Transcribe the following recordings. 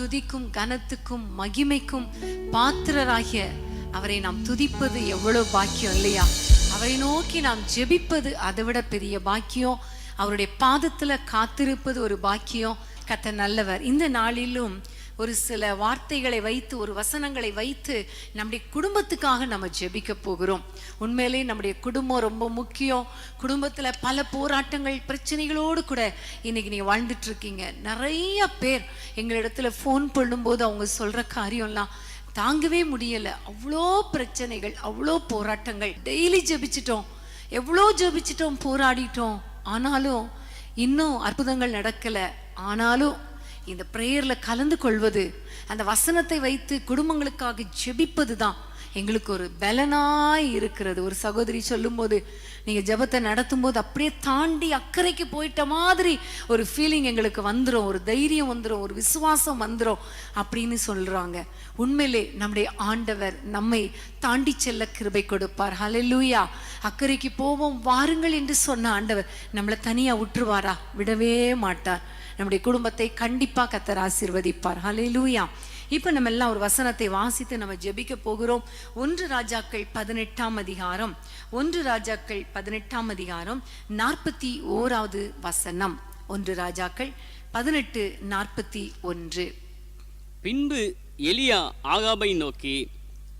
துதிக்கும் கனத்துக்கும் மகிமைக்கும் பாத்திரராகிய அவரை நாம் துதிப்பது எவ்வளவு பாக்கியம் இல்லையா? அவரை நோக்கி நாம் ஜெபிப்பது அதை விட பெரிய பாக்கியம். அவருடைய பாதத்துல காத்திருப்பது ஒரு பாக்கியம். கத்த நல்லவர். இந்த நாளிலும் ஒரு சில வார்த்தைகளை வைத்து ஒரு வசனங்களை வைத்து நம்முடைய குடும்பத்துக்காக நம்ம ஜெபிக்க போகிறோம். உண்மையிலே நம்முடைய குடும்பம் ரொம்ப முக்கியம். குடும்பத்தில் பல போராட்டங்கள் பிரச்சனைகளோடு கூட இன்னைக்கு நீங்கள் வாழ்ந்துட்டு இருக்கீங்க நிறைய பேர் எங்களிடத்துல ஃபோன் பண்ணும்போது அவங்க சொல்ற காரியம்லாம் தாங்கவே முடியலை. அவ்வளோ பிரச்சனைகள் அவ்வளோ போராட்டங்கள். டெய்லி ஜெபிச்சிட்டோம். எவ்வளோ ஜெபிச்சிட்டோம் போராடிட்டோம். ஆனாலும் இன்னும் அற்புதங்கள் நடக்கலை. ஆனாலும் இந்த ப்ரேயர்ல கலந்து கொள்வது அந்த வசனத்தை வைத்து குடும்பங்களுக்காக ஜெபிப்பது தான் எங்களுக்கு ஒரு பலனாய் இருக்கிறது. ஒரு சகோதரி சொல்லும்போது நீங்க ஜெபத்தை நடத்தும் போது அப்படியே தாண்டி அக்கறைக்கு போயிட்ட மாதிரி ஒரு ஃபீலிங் எங்களுக்கு வந்துடும் ஒரு தைரியம் வந்துடும் ஒரு விசுவாசம் வந்துடும் அப்படின்னு சொல்றாங்க. உண்மையிலே நம்முடைய ஆண்டவர் நம்மை தாண்டி செல்ல கிருபை கொடுப்பார். ஹalleluya அக்கறைக்கு போவோம் வாருங்கள் என்று சொன்ன ஆண்டவர் நம்மளை தனியா விட்டுருவாரா விடவே மாட்டார். நம்முடைய குடும்பத்தை கண்டிப்பா கத்தர் ஆசீர்வதிப்பார். ஹalleluya இப்போ நம்ம எல்லாம் ஒரு வசனத்தை வாசித்து நம்ம ஜெபிக்க போகிறோம். ஒன்று ராஜாக்கள் பதினெட்டாம் அதிகாரம். ஒன்று ராஜாக்கள் பதினெட்டாம் அதிகாரம் நாற்பத்தி ஓராவது வசனம். ஒன்று ராஜாக்கள் பதினெட்டு நாற்பத்தி ஒன்று. பின்பு எலியா ஆகாபை நோக்கி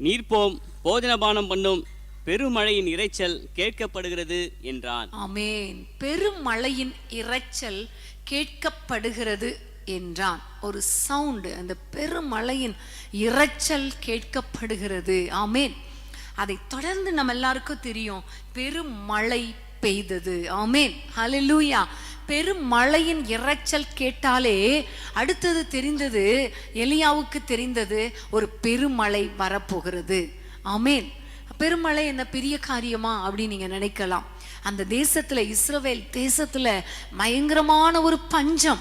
நீர்ப்போம் போஜனபானம் பண்ணும் பெருமழையின் இரைச்சல் கேட்கப்படுகிறது என்றான். ஆமென். பெருமழையின் இரைச்சல் கேட்கப்படுகிறது என்றான். ஒரு சவுண்டு அந்த பெருமழையின் இரைச்சல் கேட்கப்படுகிறது. ஆமேன். அதை தொடர்ந்து நம்ம எல்லாருக்கும் தெரியும். பெருமழை பெய்தது. ஆமேன். ஹலலூயா பெருமழையின் இரைச்சல் கேட்டாலே அடுத்தது தெரிந்தது எலியாவுக்கு தெரிந்தது ஒரு பெருமழை வரப்போகிறது. ஆமேன். பெருமழை என்ன பெரிய காரியமா அப்படின்னு நீங்க நினைக்கலாம். அந்த தேசத்துல இஸ்ரவேல் தேசத்துல பயங்கரமான ஒரு பஞ்சம்.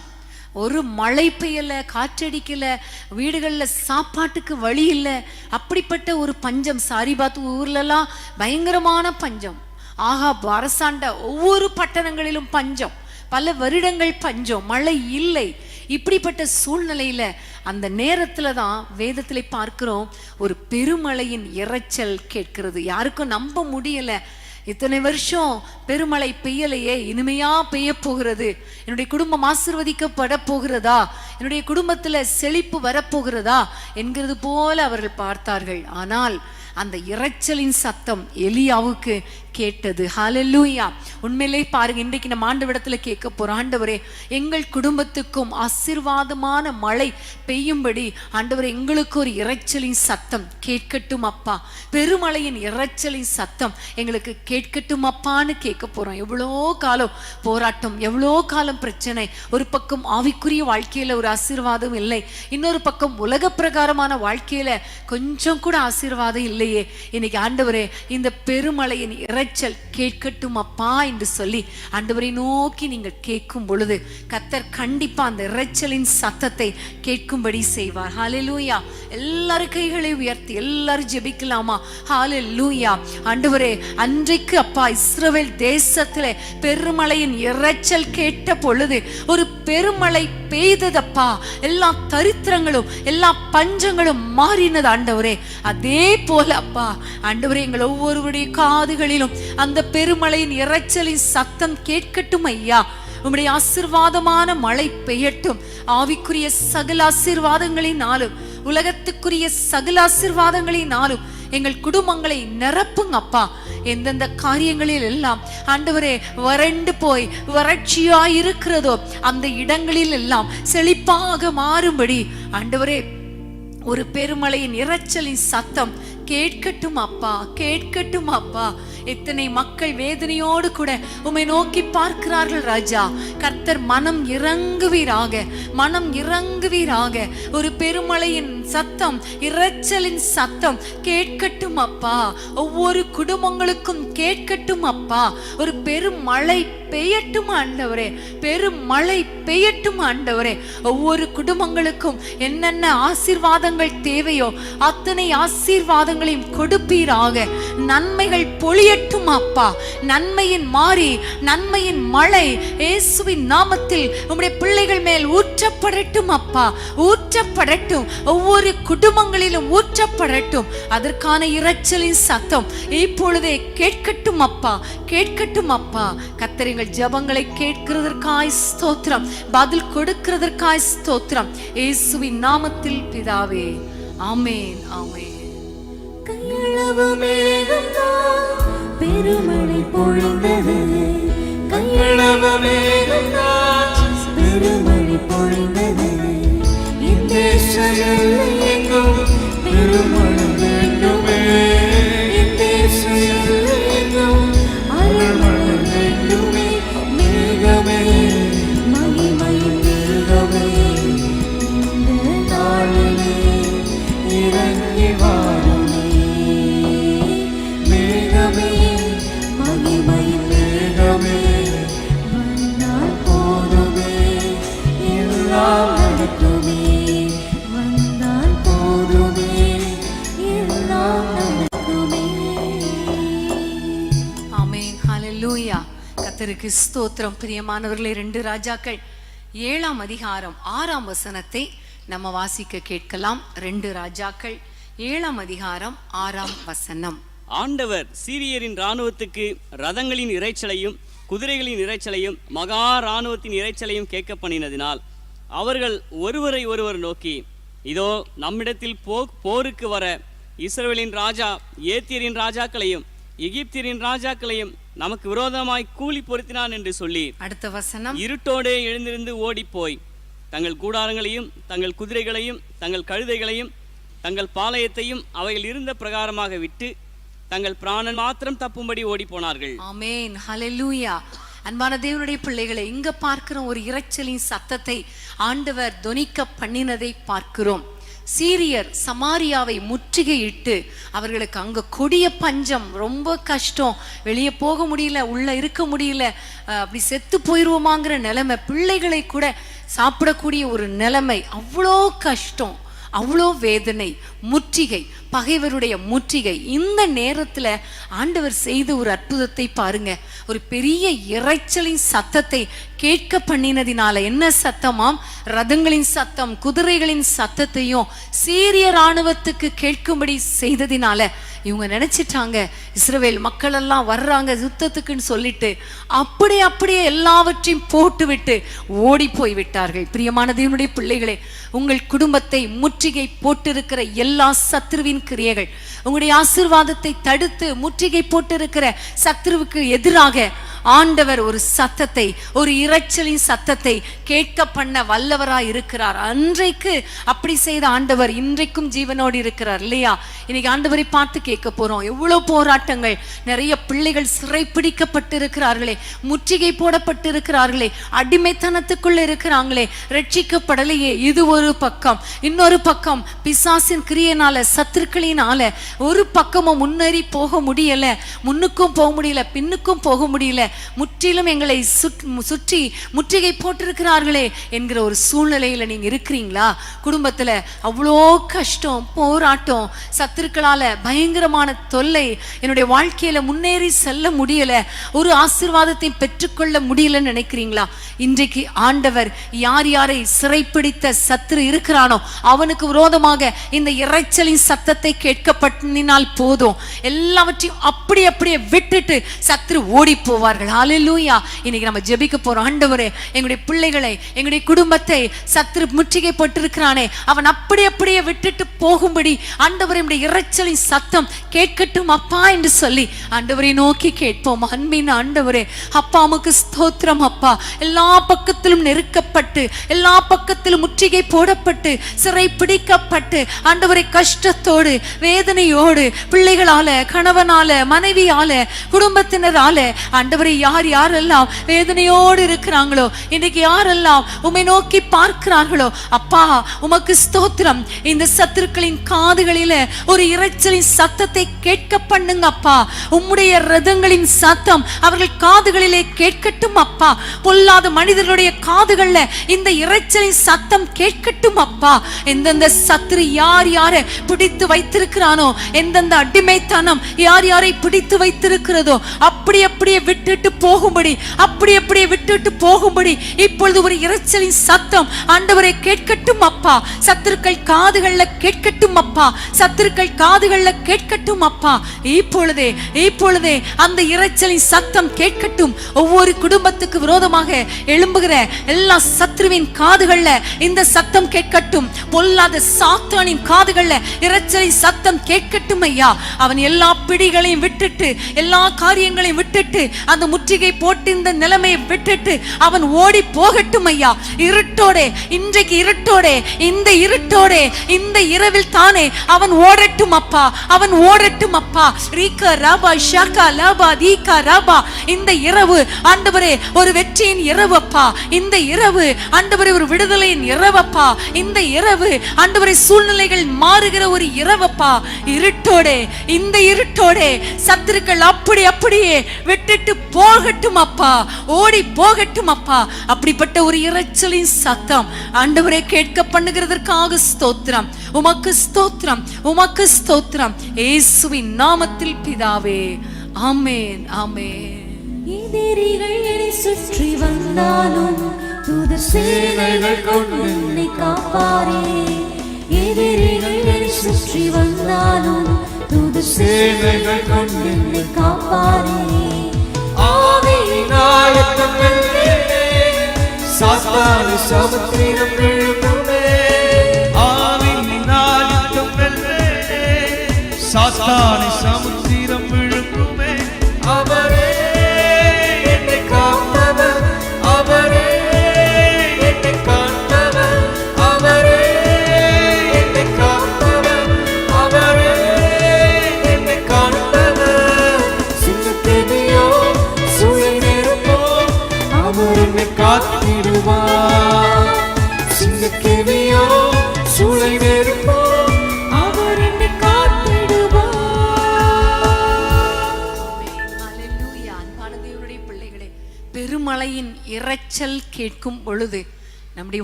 ஒரு மழை பெய்யல காற்றடிக்கல வீடுகளில் சாப்பாட்டுக்கு வழி இல்லை. அப்படிப்பட்ட ஒரு பஞ்சம். சாரிபாத் ஊர்லலாம் பயங்கரமான பஞ்சம். ஆகா அரசாண்ட ஒவ்வொரு பட்டணங்களிலும் பஞ்சம். பல வருடங்கள் பஞ்சம். மழை இல்லை. இப்படிப்பட்ட சூழ்நிலையில அந்த நேரத்துல தான் வேதத்திலே பார்க்கிறோம் ஒரு பெருமழையின் இறைச்சல் கேட்கிறது. யாருக்கும் நம்ப முடியல. இத்தனை வருஷம் பெருமழை பெய்யலையே இனிமையா பெய்ய போகிறது. என்னுடைய குடும்பம் ஆசிர்வதிக்கப்பட போகிறதா? என்னுடைய குடும்பத்துல செழிப்பு வரப்போகிறதா என்கிறது போல அவர்கள் பார்த்தார்கள். ஆனால் அந்த இரைச்சலின் சத்தம் எலியாவுக்கு கேட்டது. ஹாலல்லூயா உண்மையிலே பாருங்க இன்றைக்கு நம்ம ஆண்டவரிடத்துல கேட்க போறோம் ஆண்டவரே எங்கள் குடும்பத்துக்கும் ஆசீர்வாதமான மழை பெய்யும்படி ஆண்டவரே எங்களுக்கு ஒரு இரைச்சலின் சத்தம். கேட்கட்டும் அப்பா. பெருமழையின் இறைச்சலின் சத்தம் எங்களுக்கு கேட்கட்டும் அப்பான்னு கேட்க போறோம். எவ்வளோ காலம் போராட்டம் எவ்வளோ காலம் பிரச்சனை. ஒரு பக்கம் ஆவிக்குரிய வாழ்க்கையில ஒரு ஆசீர்வாதம் இல்லை. இன்னொரு பக்கம் உலக பிரகாரமான வாழ்க்கையில கொஞ்சம் கூட ஆசீர்வாதம் இல்லையே. இன்னைக்கு ஆண்டவரே இந்த பெருமழையின் இரைச்சல் கேட்கட்டும் அப்பா என்று சொல்லி ஆண்டவரை நோக்கி நீங்கள் கேட்கும் பொழுது கத்தர் கண்டிப்பா அந்த இரைச்சலின் சத்தத்தை கேட்கும்படி செய்வார். ஹalleluya எல்லாரும் கைகளை உயர்த்தி எல்லாரும் ஜெபிக்கலாமா? ஹalleluya ஆண்டவரே அன்றைக்கு அப்பா இஸ்ரவேல் தேசத்திலே பெருமழையின் இரைச்சல் கேட்ட பொழுது ஒரு பெருமழை பெய்ததப்பா. எல்லா தரித்திரங்களும் எல்லா பஞ்சங்களும் மாறினது ஆண்டவரே. அதே போல அப்பா ஆண்டவரே எங்கள் ஒவ்வொருவருடைய காதுகளிலும் அந்த பெருமழையின் இறைச்சலின் சத்தம் கேட்கட்டும் ஐயா. உம்முடைய ஆசிர்வாதமான மழை பெய்யட்டும். ஆவிக்குரிய சகல ஆசீர்வாதங்களினாலும் உலகத்துக்குரிய சகல ஆசீர்வாதங்களினாலும் எங்கள் குடும்பங்களை நிரப்புங்க அப்பா. எந்தெந்த காரியங்களில் எல்லாம் ஆண்டவரே வறண்டு போய் வறட்சியா இருக்கிறதோ அந்த இடங்களில் எல்லாம் செழிப்பாக மாறும்படி ஆண்டவரே ஒரு பெருமழையின் இரைச்சலின் சத்தம் கேட்கட்டும் அப்பா கேட்கட்டும் அப்பா. எத்தனை மக்கள் வேதனையோடு கூட உம்மை நோக்கி பார்க்கிறார்கள் ராஜா. கர்த்தர் மனம் இறங்குவீராக மனம் இறங்குவீராக. ஒரு பெருமழையின் சத்தம் இரைச்சலின் சத்தம் கேட்கட்டும் அப்பா. ஒவ்வொரு குடும்பங்களுக்கும் கேட்கட்டும் அப்பா. ஒரு பெருமழை பெய்யட்டும் ஆண்டவரே. மழை பெய்யட்டும் ஆண்டவரே. ஒவ்வொரு குடும்பங்களுக்கும் என்னென்ன ஆசீர்வாதங்கள் தேவையோ அத்தனை ஆசீர்வாதங்களையும் கொடுப்பீராக. நன்மைகள் பொழியட்டும் அப்பா. நன்மையின் மாறி நன்மையின் மழை. இயேசுவின் நாமத்தில் உம்முடைய பிள்ளைகள் மேல் ஊற்றப்படட்டும் அப்பா. ஊற்ற ஊற்றப்படட்டும். ஒவ்வொரு குடும்பங்களிலும் ஊற்றப்படட்டும். அதற்கான இரைச்சலின் சத்தம் இப்பொழுதே கேட்கட்டும் அப்பா கேட்கட்டும் அப்பா. கத்தரிங்கள் ஜபங்களை கேட்கிறதற்காய் ஸ்தோத்திரம் பதில் கொடுக்கிறதற்காய் ஸ்தோத்திரம். இயேசுவின் நாமத்தில் பிதாவே ஆமேன் ஆமேன். பெருமழை பொழிந்தது. கையளவு பெருமழை பொழிந்தது. yeah, yeah. ஆமென் கத்தருக்கு ஸ்தோத்திரம். பிரியமானவர்களே ரெண்டு ராஜாக்கள். ஏழாம் அதிகாரம் ஆறாம் வசனத்தை நம்ம வாசிக்க கேட்கலாம். ரெண்டு ராஜாக்கள். ஏழாம் அதிகாரம் ஆறாம் வசனம். ஆண்டவர் சீரியரின் இராணுவத்துக்கு ரதங்களின் இரைச்சலையும் குதிரைகளின் இரைச்சலையும் மகா இராணுவத்தின் இரைச்சலையும் கேட்க பண்ணினதினால் அவர்கள் ஒருவரை ஒருவர் நோக்கி இதோ நம்மிடத்தில் போ போருக்கு வர இஸ்ரேலின் ராஜா ஏத்தியரின் ராஜாக்களையும் எகிப்தியரின் ராஜாக்களையும் நமக்கு விரோதமாய் கூலி பொருத்தினான் என்று சொல்லி அடுத்த வசனம். இருட்டோடே எழுந்திருந்து ஓடிப்போய் தங்கள் கூடாரங்களையும் தங்கள் குதிரைகளையும் தங்கள் கழுதைகளையும் தங்கள் பாளையத்தையும் அவைகள் இருந்த பிரகாரமாக விட்டு தங்கள் பிராணன் மாத்திரம் தப்பும்படி ஓடிப்போனார்கள். ஆமென். ஹalleluya. அன்பான தேவனுடைய பிள்ளைகளை இங்க பார்க்கிறோம் ஒரு இரைச்சலின் சத்தத்தை ஆண்டவர் தொனிக்க பண்ணினதை பார்க்கிறோம். சீரியர் சமாரியாவை முற்றுகையிட்டு அவர்களுக்கு அங்க கொடிய பஞ்சம் ரொம்ப கஷ்டம். வெளியே போக முடியல உள்ள இருக்க முடியல அப்படி செத்து போயிருவோமாங்கிற நிலைமை பிள்ளைகளை கூட சாப்பிடக்கூடிய ஒரு நிலைமை அவ்வளோ கஷ்டம் அவ்வளோ வேதனை. முற்றுகை பகைவருடைய முற்றுகை. இந்த நேரத்துல ஆண்டவர் செய்த ஒரு அற்புதத்தை பாருங்க. ஒரு பெரிய இரைச்சலின் சத்தத்தை கேட்க பண்ணினதினால என்ன சத்தமாம்? ரதங்களின் சத்தம் குதிரைகளின் சத்தத்தையும் சீரிய ராணுவத்துக்கு கேட்கும்படி செய்ததினால இவங்க நினைச்சிட்டாங்க இஸ்ரவேல் மக்கள் எல்லாம் வர்றாங்க யுத்தத்துக்குன்னு சொல்லிட்டு அப்படி அப்படியே எல்லாவற்றையும் போட்டுவிட்டு ஓடி போய் விட்டார்கள் பிரியமான தேவனுடைய பிள்ளைகளே உங்கள் குடும்பத்தை முற்றுகை போட்டிருக்கிற எல்லா எல்லா சத்ருவின் கிரியைகள். உங்களுடைய ஆசிர்வாதத்தை தடுத்து முற்றுகை போட்டிருக்கிற சத்ருவுக்கு எதிராக ஆண்டவர் ஒரு சத்தத்தை ஒரு இரைச்சலின் சத்தத்தை கேட்க பண்ண வல்லவராய் இருக்கிறார். அன்றைக்கு அப்படி செய்த ஆண்டவர் இன்றைக்கும் ஜீவனோடு இருக்கிறார் இல்லையா? இன்னைக்கு ஆண்டவரை பார்த்து கேட்க போறோம். எவ்வளவு போராட்டங்கள் நிறைய பிள்ளைகள் சிறை பிடிக்கப்பட்டிருக்கிறார்களே முற்றுகை போடப்பட்டிருக்கிறார்களே அடிமைத்தனத்துக்குள்ள இருக்கிறாங்களே ரட்சிக்கப்படலையே. இது ஒரு பக்கம். இன்னொரு பக்கம் பிசாசின் கிரியனால சத்துருக்களினால ஒரு பக்கமும் முன்னேறி போக முடியல முன்னுக்கும் போக முடியல பின்னுக்கும் போக முடியல முற்றிலும் எங்களை சுற்றி முற்றுகை போட்டிருக்கிறார்களே என்கிற ஒரு சூழ்நிலையில நீங்க இருக்கிறீங்களா? குடும்பத்துல அவ்வளோ கஷ்டம் போராட்டம் சத்துருக்களால பயங்கரமான தொல்லை என்னுடைய வாழ்க்கையில முன்னேறி செல்ல முடியல ஒரு ஆசிர்வாதத்தை பெற்றுக்கொள்ள முடியலன்னு நினைக்கிறீங்களா? இன்றைக்கு ஆண்டவர் யார் யாரை சிறைப்பிடித்த சத்துரு இருக்கிறானோ அவனுக்கு விரோதமாக இந்த இறைச்சலின் சத்தத்தை கேட்கப்பட்டினால் போதும். எல்லாவற்றையும் அப்படி அப்படியே விட்டுட்டு சத்துரு ஓடி போவார்கள். அலிலூயா இன்னைக்கு நம்ம ஜெபிக்க போறோம். ஆண்டவரே எங்களுடைய பிள்ளைகளை எங்களுடைய குடும்பத்தை சத்துரு முற்றுகை போட்டிருக்கிறானே அவன் அப்படி அப்படியே விட்டுட்டு போகும்படி ஆண்டவரே நம்முடைய இரைச்சலின் சத்தம் கேட்கட்டும் அப்பா என்று சொல்லி ஆண்டவரை நோக்கி கேட்போம். அன்பின் ஆண்டவரே அப்பா உமக்கு ஸ்தோத்திரம் அப்பா. எல்லா பக்கத்திலும் நெருக்கப்பட்டு எல்லா பக்கத்திலும் முற்றுகை போடப்பட்டு சிறை பிடிக்கப்பட்டு ஆண்டவரை கஷ்டத்தோடு வேதனையோடு பிள்ளைகளால கணவனால மனைவியால குடும்பத்தினரால ஆண்டவரை யார் யாரெல்லாம் வேதனையோடு இருக்கிறாங்களோ இன்னைக்கு யாரெல்லாம் உமை நோக்கி பார்க்கிறார்களோ அப்பா உமக்கு ஸ்தோத்திரம். இந்த சத்துருக்களின் காதுகளில ஒரு இறைச்சலின் சத்தத்தை கேட்க பண்ணுங்க அப்பா. உம்முடைய ரதங்களின் சத்தம் அவர்கள் காதுகளிலே கேட்கட்டும் அப்பா. பொல்லாத மனிதர்களுடைய காதுகள்ல இந்த இறைச்சலின் சத்தம் கேட்கட்டும் அப்பா. எந்தெந்த சத்துரு யார் யார் பிடித்து வைத்திருக்கிறானோ எந்தெந்த அடிமைத்தனம் யார் யாரை பிடித்து வைத்திருக்கிறதோ அப்படி அப்படியே விட்டுட்டு போகும்படி அப்படி அப்படியே விட்டுட்டு போகும்படி இப்பொழுது ஒரு இறைச்சலின் சத்தம் ஆண்டவரை கேட்கட்டும் அப்பா. சத்துருக்கள் காதுகள்ல கேட்கட்டும் அப்பா. சத்துருக்கள் காதுகள்ல கேட்கட்டும் அப்பா. இப்பொழுதே இப்பொழுதே அந்த இறைச்சலின் சத்தம் கேட்கட்டும். ஒவ்வொரு குடும்பத்துக்கு விரோதமாக எழும்புகிற எல்லா சத்ருவின் காதுகள்ல இந்த சத்தம் கேட்கட்டும். பொல்லாத சாத்தானின் காதுகள்ல இரைச்சலின் சத்தம் கேட்கட்டும் ஐயா. அவன் எல்லா பிடிகளையும் விட்டுட்டு எல்லா காரியங்களையும் விட்டுட்டு அந்த முற்றுகை போட்டு இந்த நிலைமையை விட்டுட்டு அவன் ஓடி போகட்டும் ஐயா. இருட்டோடே இன்றைக்கு இருட்டோடே இந்த இருட்டோடே இந்த இரவில் தானே அவன் ஓடட்டும் அப்பா அவன் ஓடட்டும் அப்பா. ரீகா ராபா ஷாக்கா லாபா தீகா ராபா. இந்த இரவு ஆண்டவரே ஒரு வெற்றியின் இரவு அப்பா. இந்த இரவு ஆண்டவரே ஒரு விடுதலையின் இரவப்பா இந்த இரவு ஆண்டவரே சூழ்நிலைகள் மாறுகிற ஒரு இரவப்பா இருட்டோடே இந்த இருட்டோடே சத்துருக்கள் அப்படி அப்படியே விட்டுட்டு போகட்டும் அப்பா ஓடி போகட்டும் அப்பா. அப்படிப்பட்ட ஒரு இரைச்சலின் சத்தம் ஆண்டவரே கேட்க பண்ணுகிறதற்காக ஸ்தோத்திரம். உமக்கு ஸ்தோத்திரம் உமக்கு ஸ்தோத்திரம். இயேசுவின் நாமத்தில் பிதாவே ஆமேன் ஆமேன். எதிரிகள் சுற்றி வந்தாலும் தூதர் சேனைகள் கொண்டு காப்பாரே. எதிரிகள் சுற்றி வந்தாலும் துது சேவைகள் கொண்டு காப்பாரே ஆவியினாயத்தம் சமுத்திரம் விழுங்குமே. ஆவியினாயத்தம் வென்றேனே, சாத்தானு சமுத்திரம்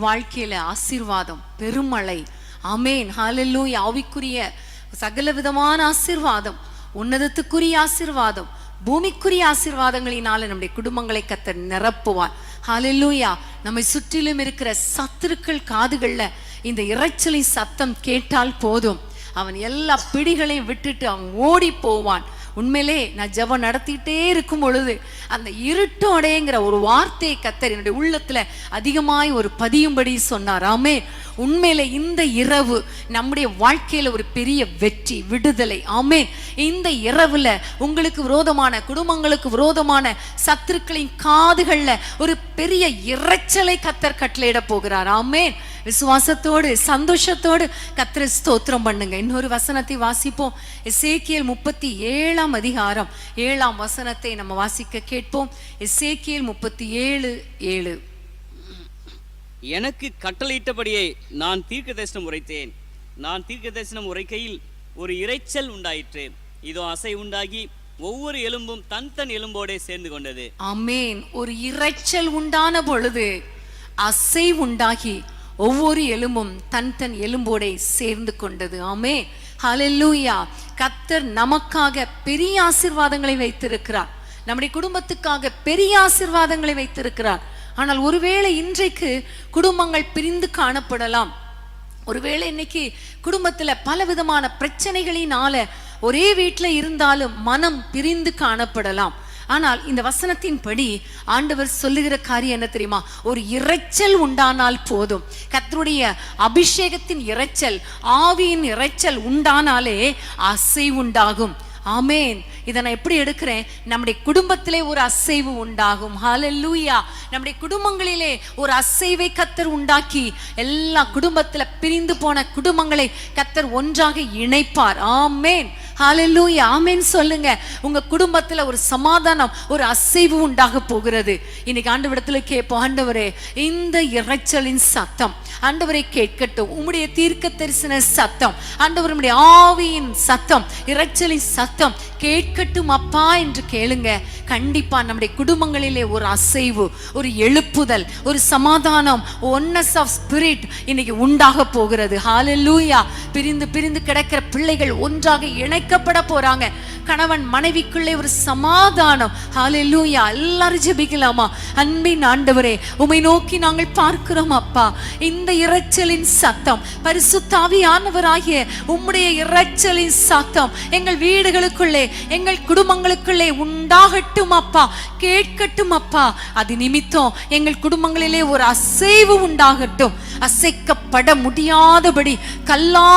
வாழ்க்கையில ஆசீர்வாதம் பெருமழை. அமேன் ஹalleluya. ஆவிக்குரிய சகல விதமான ஆசீர்வாதம் உன்னதத்துக்குரிய ஆசீர்வாதம் பூமிக்குரிய ஆசீர்வாதங்களினால நம்முடைய குடும்பங்களை கத்த நிரப்புவார். ஹalleluya. நம்மை சுற்றிலும் இருக்கிற சத்துருக்கள் காதுகள்ல இந்த இறைச்சலின் சத்தம் கேட்டால் போதும். அவன் எல்லா பிடிகளையும் விட்டுட்டு அவன் ஓடி போவான். உண்மையிலே நான் ஜெபம் நடத்திட்டே இருக்கும் பொழுது அந்த இருட்டோடேங்கிற ஒரு வார்த்தையை கத்தர் என்னுடைய உள்ளத்துல அதிகமாய் ஒரு பதியும்படி சொன்னார். ஆமே உண்மையில இந்த இரவு நம்முடைய வாழ்க்கையில ஒரு பெரிய வெற்றி விடுதலை. ஆமே இந்த இரவுல உங்களுக்கு விரோதமான குடும்பங்களுக்கு விரோதமான சத்துருக்களின் காதுகள்ல ஒரு பெரிய இறைச்சலை கத்தர் கட்டளையிட போகிறார். ஆமேன் விசுவாசத்தோடு சந்தோஷத்தோடு கத்தரை ஸ்தோத்திரம் பண்ணுங்க. இன்னொரு வசனத்தை வாசிப்போம். எசேக்கியல் முப்பத்தி ஏழாம் அதிகாரம் ஏழாம் வசனத்தை நம்ம வாசிக்க கேட்போம். எசேக்கியல் முப்பத்தி ஏழு. ஏழு எனக்கு கட்டளையிட்டபடியே நான் தீர்க்க தரிசனம் உரைத்தேன். நான் தீர்க்க தரிசனம் உரைக்கையில் ஒரு இரைச்சல் உண்டாயிற்று. இதோ அசை உண்டாகி ஒவ்வொரு எலும்பும் தன் தன் எலும்போடே சேர்ந்து கொண்டது. ஆமென். ஒரு இரைச்சல் உண்டான பொழுது அசை உண்டாகி ஒவ்வொரு எலும்பும் தன் தன் எலும்போடே சேர்ந்து கொண்டது. ஆமே ஹலெல்லூயா கத்தர் நமக்காக பெரிய ஆசீர்வாதங்களை வைத்திருக்கிறார். நம்முடைய குடும்பத்துக்காக பெரிய ஆசிர்வாதங்களை வைத்திருக்கிறார். ஆனால் ஒருவேளை இன்றைக்கு குடும்பங்கள் பிரிந்து காணப்படலாம். ஒருவேளை இன்னைக்கு குடும்பத்துல பல விதமான பிரச்சனைகளினால ஒரே வீட்டில் இருந்தாலும் மனம் பிரிந்து காணப்படலாம். ஆனால் இந்த வசனத்தின்படி ஆண்டவர் சொல்லுகிற காரியம் என்ன தெரியுமா? ஒரு இரைச்சல் உண்டானால் போதும். கத்தருடைய அபிஷேகத்தின் இரைச்சல் ஆவியின் இரைச்சல் உண்டானாலே அசை உண்டாகும். ஆமேன். இதை நான் எப்படி எடுக்கிறேன்? நம்முடைய குடும்பத்திலே ஒரு அசைவு உண்டாகும். ஹலல்லூயா நம்முடைய குடும்பங்களிலே ஒரு அசைவை கத்தர் உண்டாக்கி எல்லா குடும்பத்துல பிரிந்து போன குடும்பங்களை கத்தர் ஒன்றாக இணைப்பார். ஆமேன். ஹalleluya ஆமென் சொல்லுங்க. உங்க குடும்பத்துல ஒரு சமாதானம் ஒரு அசைவு உண்டாக போகிறது. இன்னைக்கு ஆண்டவரிடத்துல கேட்போம். ஆண்டவரே இந்த இரைச்சலின் சத்தம் ஆண்டவரை கேட்கட்டும். உம்முடைய தீர்க்க தரிசன சத்தம் ஆண்டவர் உம்முடைய ஆவியின் சத்தம் இரைச்சலின் சத்தம் கேட்கட்டும் அப்பா என்று கேளுங்க. கண்டிப்பா நம்முடைய குடும்பங்களிலே ஒரு அசைவு ஒரு எழுப்புதல் ஒரு சமாதானம் ஒன்னஸ் ஆஃப் ஸ்பிரிட் இன்னைக்கு உண்டாக போகிறது. ஹalleluya பிரிந்து பிரிந்து கிடக்கிற பிள்ளைகள் ஒன்றாக இணைக்கப்பட போறாங்க. கணவன் மனைவிக்குள்ளே ஒரு சமாதானம். ஹாலெல்லூயா எல்லாரும் ஜெபிக்கலாமா? அன்பின் ஆண்டவரே உமை நோக்கி நாங்கள் பார்க்கிறோம் அப்பா. இந்த இரைச்சலின் சத்தம் பரிசுத்தாவியானவராகிய உம்முடைய இறைச்சலின் சத்தம் எங்கள் வீடுகளுக்குள்ளே எங்கள் குடும்பங்களுக்குள்ளே உண்டாகட்டும் அப்பா. கேட்கட்டும் அப்பா. அது நிமித்தம் எங்கள் குடும்பங்களிலே ஒரு அசைவு உண்டாகட்டும். அசைக்கப்பட முடியாதபடி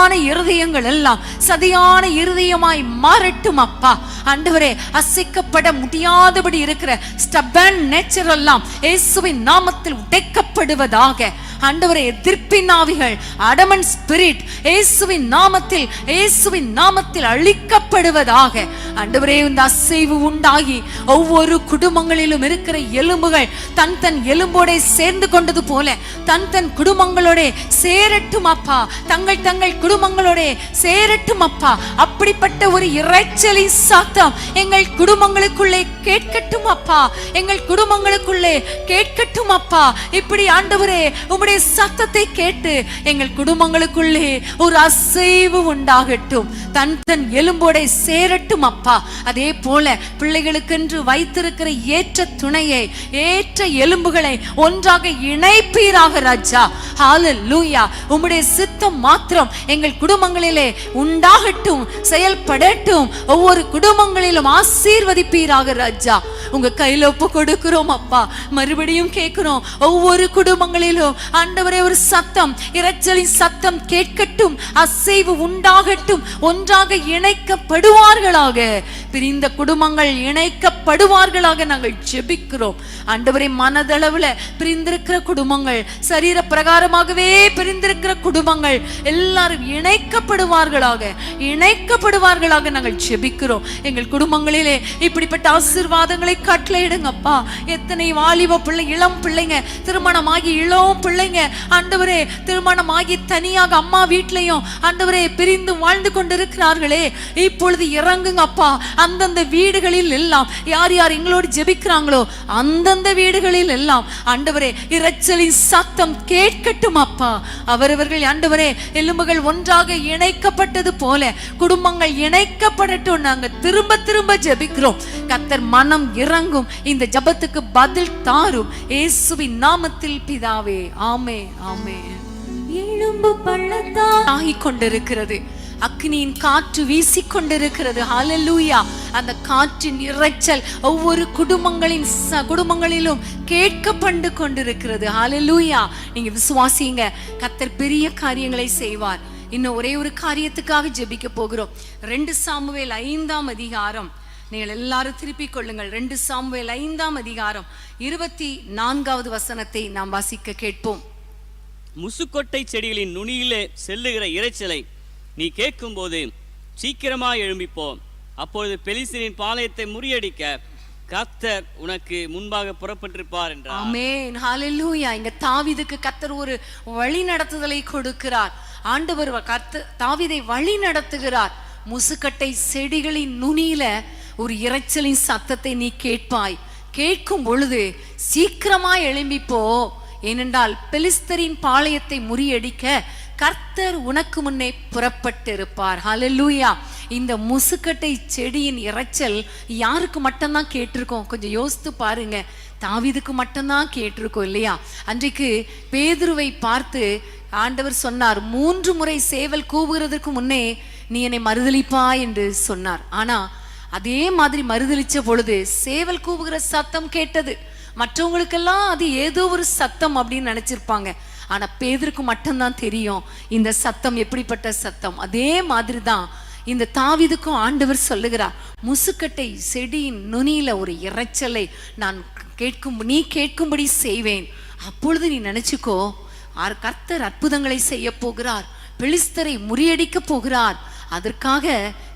கல்லான இருதயங்கள் எல்லாம் சதையான இருதயமாய் மாறட்டும் அப்பா. ஆண்டவரே அசைக்கப்பட முடியாதபடி இருக்கிற ஸ்டபன் நேச்சர் எல்லாம் இயேசுவின் நாமத்தில் உடைக்கப்படுவதாக. ஆண்டவரே எதிர்ப்பின் ஆவிகள் அடமன் ஸ்பிரிட் இயேசுவின் நாமத்தில் இயேசுவின் நாமத்தில் அழிக்கப்படுவதாக. ஆண்டவரே இந்த அசைவு உண்டாகி ஒவ்வொரு குடும்பங்களிலும் இருக்கிற எலும்புகள் தன் தன் எலும்போட சேர்ந்து கொண்டது போல தன் தன் குடும்பங்களோட சேரட்டும் அப்பா. தங்கள் தங்கள் குடும்ப குடும்பங்களோட சேரட்டும் அப்பா. அப்படிப்பட்ட ஒரு இறைச்சலின் சாத்தம் எங்கள் குடும்பங்களுக்குள்ளே கேட்கட்டும் அப்பா. எங்கள் குடும்பங்களுக்குள்ளே கேட்கட்டும் அப்பா. இப்படி ஆண்டவரே உம்முடைய சத்தத்தை கேட்டு எங்கள் குடும்பங்களுக்குள்ளே ஒரு அசைவு உண்டாகட்டும். தன் தன் எலும்போட சேரட்டும் அப்பா. அதே போல பிள்ளைகளுக்கென்று வைத்திருக்கிற ஏற்ற துணையை ஏற்ற எலும்புகளை ஒன்றாக இணைப்பீராக ராஜா. ஹalleluya உம்முடைய சித்தம் மாத்திரம் எங்கள் குடும்பங்களிலே உண்டாகட்டும் செயல்படட்டும். ஒவ்வொரு குடும்பங்களிலும் ஆசீர்வதிப்பீராக ராஜா. உங்க கையில ஒப்பு கொடுக்கிறோம் அப்பா. மறுபடியும் கேட்கிறோம் ஒவ்வொரு குடும்பங்களிலும் ஆண்டவரே ஒரு சத்தம் இரைச்சலின் சத்தம் கேட்கட்டும் அசைவு உண்டாகட்டும் ஒன்றாக இணைக்கப்படுவார்களாக. பிரிந்த குடும்பங்கள் இணைக்கப்படுவார்களாக நாங்கள் ஜெபிக்கிறோம். ஆண்டவரே மனதளவுல பிரிந்திருக்கிற குடும்பங்கள் சரீர பிரகாரமாகவே பிரிந்திருக்கிற குடும்பங்கள் எல்லாரும் இணைக்கப்படுவார்களாக. இணைக்கப்படுவார்களாக நாங்கள் ஜெபிக்கிறோம். எங்கள் குடும்பங்களிலே இப்படிப்பட்ட ஆசீர்வாதங்களை கட்டளையிடுங்கப்பா எத்தனை வாலிப பிள்ளை இளம் பிள்ளைங்க திருமணமாகி இளம் பிள்ளைங்க. ஆண்டவரே திருமணமாகி தனியாக அம்மா வீட்லையும் ஆண்டவரே பிரிந்து வாழ்ந்து கொண்டிருக்கிறார்களே. இப்பொழுது இறங்குங்கப்பா. அந்தந்த வீடுகளில் எல்லாம் யார் யார் எங்களோடு ஜெபிக்கிறாங்களோ அந்தந்த வீடுகளில் எல்லாம் ஆண்டவரே இறைச்சலின் சத்தம் கேட்கட்டும் அப்பா அவரவர்கள் ஆண்டவரே எலும்புகள் ஒன்றாக இணைக்கப்பட்டது போல குடும்பங்கள் இணைக்கப்படட்டும். நாங்கள் திரும்ப திரும்ப ஜெபிக்கிறோம். கத்தர் மனம் இறங்கும். இந்த ஜெபத்துக்கு பதில் தாரும். இயேசுவின் நாமத்தில் பிதாவே ஆமே ஆமே. எழும்பு பள்ளத்தா ஆகிக் கொண்டிருக்கிறது அக்னியின் காற்று வீசிக்கொண்டிருக்கிறது. ஹalleluya அந்த காற்றின் இரைச்சல் ஒவ்வொரு குடும்பங்களின் குடும்பங்களிலும் கேட்கப்பட்டு கொண்டிருக்கிறது. ஹalleluya நீங்க விசுவாசிங்க. கத்தர் பெரிய காரியங்களை செய்வார். இன்னும் ஒரே ஒரு காரியத்துக்காக ஜெபிக்க போகிறோம். ரெண்டு சாமுவேல் ஐந்தாம் அதிகாரம். நீங்கள் எல்லாரும் திருப்பிக் கொள்ளுங்கள். ரெண்டு சாமுவேல் ஐந்தாம் அதிகாரம் இருபத்தி நான்காவது வசனத்தை நாம் வாசிக்க கேட்போம். முசுக்கொட்டை செடிகளின் நுனியிலே செல்லுகிற இரைச்சலை நீ கேட்கும்போது சீக்கிரமாய் எழும்பிப்போ. அப்பொழுது பெலிஸ்தீனின் பாளையத்தை முறியடிக்க கர்த்தர் உனக்கு முன்பாக புறப்பட்டிருப்பார் என்றார். ஆமென். ஹalleluya. இங்க தாவீதுக்கு கர்த்தர் ஒரு வழி நடத்துதலை கொடுக்கிறார். ஆண்டவர் கர்த்த தாவீதை வழி நடத்துகிறார். முசுக்கட்டை செடிகளின் நுனியில ஒரு இரைச்சலின் சத்தத்தை நீ கேட்பாய். கேட்கும் பொழுது சீக்கிரமா எழும்பிப்போ. ஏனென்றால் பெலிஸ்தரின் பாளையத்தை முறியடிக்க கர்த்தர் உனக்கு முன்னே புறப்பட்டிருப்பார். ஹலலூயா இந்த முசுக்கட்டை செடியின் இரைச்சல் யாருக்கு மட்டும்தான் கேட்டிருக்கோம்? கொஞ்சம் யோசித்து பாருங்க. தாவிதுக்கு மட்டும்தான் கேட்டிருக்கோம் இல்லையா? அன்றைக்கு பேதுருவை பார்த்து ஆண்டவர் சொன்னார் மூன்று முறை சேவல் கூவுகிறதுக்கு முன்னே நீ என்னை மறுதளிப்பா என்று சொன்னார். ஆனா அதே மாதிரி மறுதளிச்ச பொழுது சேவல் கூவுகிற சத்தம் கேட்டது. மற்றவங்களுக்கெல்லாம் அது ஏதோ ஒரு சத்தம் அப்படின்னு நினைச்சிருப்பாங்க. ஆனா பேதருக்கு மட்டும்தான் தெரியும் இந்த சத்தம் எப்படிப்பட்ட சத்தம். அதே மாதிரி தான் இந்த தாவிதுக்கும் ஆண்டவர் சொல்லுகிறார் முசுக்கட்டை செடியின் நுனியில ஒரு இறைச்சலை நான் கேட்கும் நீ கேட்கும்படி செய்வேன். அப்பொழுது நீ நினைச்சுக்கோ ஆர் கர்த்தர் அற்புதங்களை செய்ய போகிறார் பெலிஸ்தரை முறியடிக்க போகிறார். அதற்காக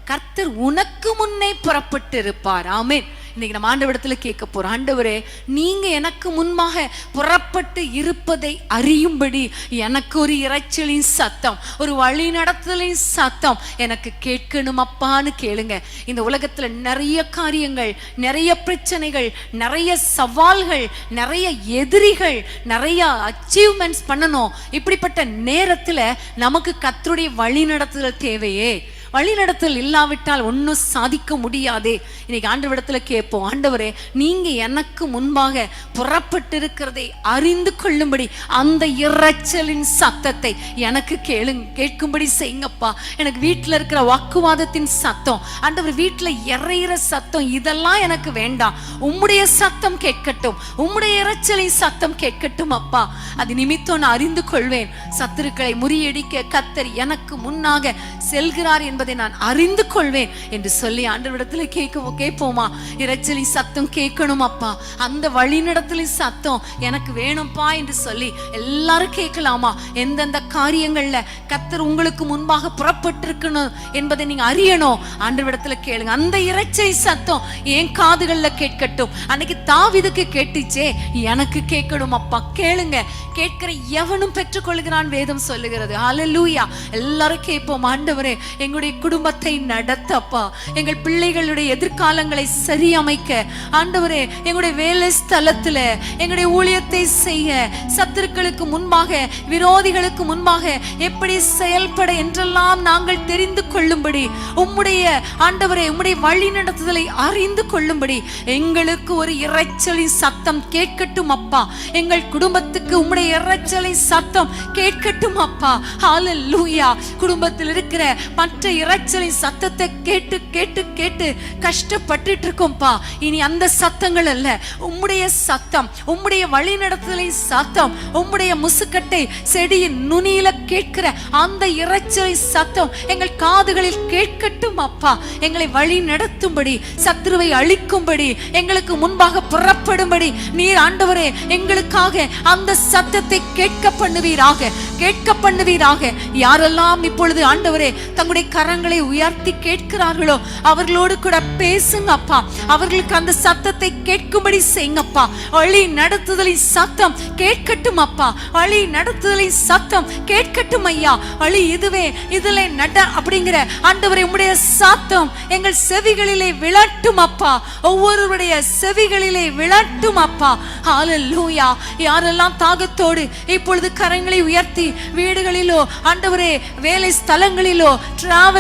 கர்த்தர் உனக்கு முன்னே புறப்பட்டு இருப்பார் ஆமேன். இன்னைக்கு நம்ம ஆண்டவரிடத்துல கேட்க போறோம். ஆண்டவரே நீங்க எனக்கு முன்பாக புறப்பட்டு இருப்பதை அறியும்படி எனக்கு ஒரு இறைச்சலின் சத்தம் ஒரு வழி நடத்தலின் சத்தம் எனக்கு கேட்கணும் அப்பான்னு கேளுங்க. இந்த உலகத்துல நிறைய காரியங்கள் நிறைய பிரச்சனைகள் நிறைய சவால்கள் நிறைய எதிரிகள் நிறைய அச்சீவ்மெண்ட்ஸ் பண்ணணும். இப்படிப்பட்ட நேரத்துல நமக்கு கர்த்தருடைய வழி நடத்துதல் தேவையே. வழிநடத்தல் இல்லாவிட்டால் ஒன்றும் சாதிக்க முடியாதே. இன்னைக்கு ஆண்டவரிடத்துல கேட்போம் ஆண்டவரே நீங்க எனக்கு முன்பாக புறப்பட்டிருக்கிறதை அறிந்து கொள்ளும்படி அந்த இறைச்சலின் சத்தத்தை எனக்கு கேளு கேட்கும்படி செய்யுங்கப்பா. எனக்கு வீட்டில் இருக்கிற வாக்குவாதத்தின் சத்தம் ஆண்டவர் வீட்டில் இறையிற சத்தம் இதெல்லாம் எனக்கு வேண்டாம். உம்முடைய சத்தம் கேட்கட்டும் உம்முடைய இறைச்சலின் சத்தம் கேட்கட்டும் அப்பா. அது நிமித்தம் நான் அறிந்து கொள்வேன். சத்துருக்களை முறியடிக்க கத்தர் எனக்கு முன்னாக செல்கிறார் என்பதை நான் அறிந்து கொள்வேன் என்று சொல்லி ஆண்டவரிடத்துல கேட்க கேட்போமா? இறைச்சலி சத்தம் கேட்கணும் அப்பா. அந்த வழிநடத்தலின் சத்தம் எனக்கு வேணும்ப்பா என்று சொல்லி எல்லாரும் கேட்கலாமா? எந்தெந்த காரியங்கள்ல கத்தர் உங்களுக்கு முன்பாக புறப்பட்டிருக்கணும் என்பதை நீங்க அறியணும். ஆண்டவரிடத்துல கேளுங்க. அந்த இறைச்சை சத்தம் என் காதுகள்ல கேட்கட்டும். அன்னைக்கு தாவிதுக்கு கேட்டுச்சே எனக்கு கேட்கணும் அப்பா. கேளுங்க. கேட்கிற எவனும் பெற்றுக்கொள்கிறான் வேதம் சொல்லுகிறது. அலலூயா எல்லாரும் கேட்போம். ஆண்டவரே எங்களுடைய குடும்பத்தை நடத்தப்பா. எங்கள் பிள்ளைகளுடைய எதிர்காலங்களை சரியமைக்க. ஆண்டவரே எங்களுடைய வேலை ஸ்தலத்துல எங்களுடைய ஊழியத்தை செய்ய. சத்துருக்களுக்கு முன்பாக விரோதிகளுக்கு முன்பாக எப்படி செயல்பட என்றெல்லாம் நாங்கள் தெரிந்து கொள்ளும்படி உம்முடைய ஆண்டவரே உம்முடைய வழி நடத்துதலை அறிந்து கொள்ளும்படி எங்களுக்கு ஒரு இறைச்சலின் சத்தம் கேட்கட்டும் அப்பா. எங்கள் குடும்பத்துக்கு உம்முடைய இறைச்சலின் சத்தம் கேட்கட்டும் அப்பா. ஹalleluya குடும்பத்தில் இருக்கிற மற்ற இறைச்சலின் சத்தத்தை கேட்டு கேட்டு கேட்டு கஷ்டப்பட்டுட்டு இருக்கோம்ப்பா இனி அந்த சத்தங்கள் அல்ல. உம்முடைய சத்தம் உம்முடைய வழிநடத்துதலின் சத்தம் உம்முடைய முசுக்கட்டை செடியின் நுனியில கேட்கிற அந்த இறைச்சலின் சத்தம் எங்கள் காதுகளில் கேட்கட்டும் அப்பா. எங்களை வழி நடத்தும்படி சத்ருவை அழிக்கும்படி எங்களுக்கு முன்பாக புறப்படும்படி நீர் ஆண்டவரே எங்களுக்காக அந்த சத்தத்தை கேட்க பண்ணுவீராக கேட்க பண்ணுவீராக. யாரெல்லாம் இப்பொழுது ஆண்டவரே தங்களுடைய கரங்களை உயர்த்தி கேட்கிறார்களோ அவர்களோடு கூட பேசுங்க அப்பா. அவர்களுக்கு அந்த சத்தத்தை கேட்கும்படி செய்யுங்கப்பா வழி நடத்துதலின் சத்தம் கேட்கட்டும் அப்பா. வழி நடத்துதலின் சத்தம் கேட்கட்டும் ஐயா. வழி இதுவே இதுல நட அப்படிங்கிற ஆண்டவரை உம்முடைய சத்தம் எங்கள் செவிகளிலே விழட்டும் அப்பா. ஒவ்வொருவருடைய செவிகளிலே விளட்டும் அப்பா. ஹalleluya. யாரெல்லாம் தாகத்தோடு இப்பொழுது கரங்களை உயர்த்தி வீடுகளிலோ ஆண்டவரே வேலை ஸ்தலங்களிலோ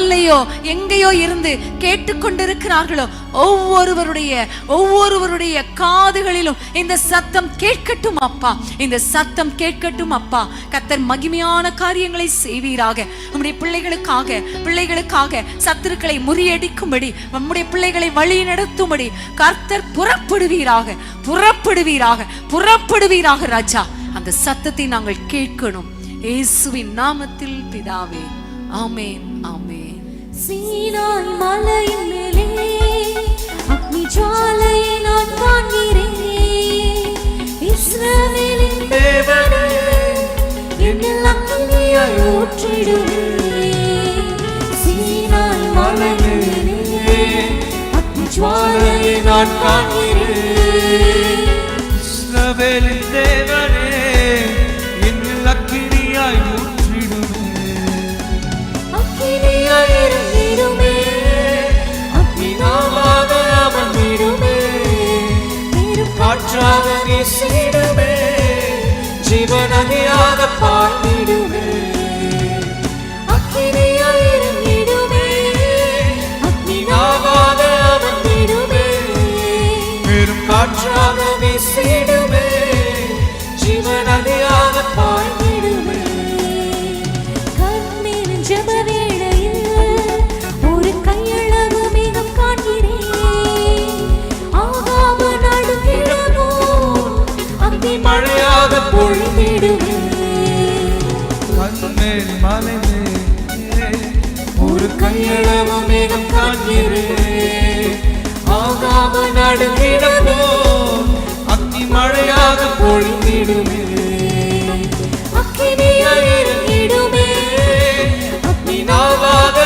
டிராவல்லையோ எங்கேயோ இருந்து கேட்டுக்கொண்டிருக்கிறார்களோ ஒவ்வொருவருடைய ஒவ்வொருவருடைய காதுகளிலும் இந்த சத்தம் கேட்கட்டும் அப்பா. இந்த சத்தம் கேட்கட்டும் அப்பா. கத்தர் மகிமையான காரியங்களை செய்வீராக. நம்முடைய பிள்ளைகளுக்காக பிள்ளைகளுக்காக சத்துருக்களை முறியடிக்கும்படி நம்முடைய பிள்ளைகளை வழி நடத்தும்படி கர்த்தர் புறப்படுவீராக புறப்படுவீராக புறப்படுவீராக ராஜா. அந்த சத்தத்தை நாங்கள் கேட்கணும். இயேசுவின் நாமத்தில் பிதாவே. ஆமென் ஆமென். சீனாய் மலையின் மேலே அக்னி ஜுவாலையை நான் காண்கிறேன் இஸ்ரவேலின் தேவனே என்னில் அக்கினியாய் ஊற்றிடுவே சீனாய் மலையின் மேலே அக்னி ஜுவாலையை நான் காண்கிறேன் இஸ்ரவேலின் தேவனே இறங்கிடுமே அக்கினாவாக அமர்ந்திடுமே பெரும் காற்றாக வீசிடுமே கையளவு மேகம் காண்கிறேன் ஆகாம நடுங்கிடமோ அத்தி மழையாக பொழிந்திடுமே. அக்கினியாய் இறங்கிடுமே நீனாவாக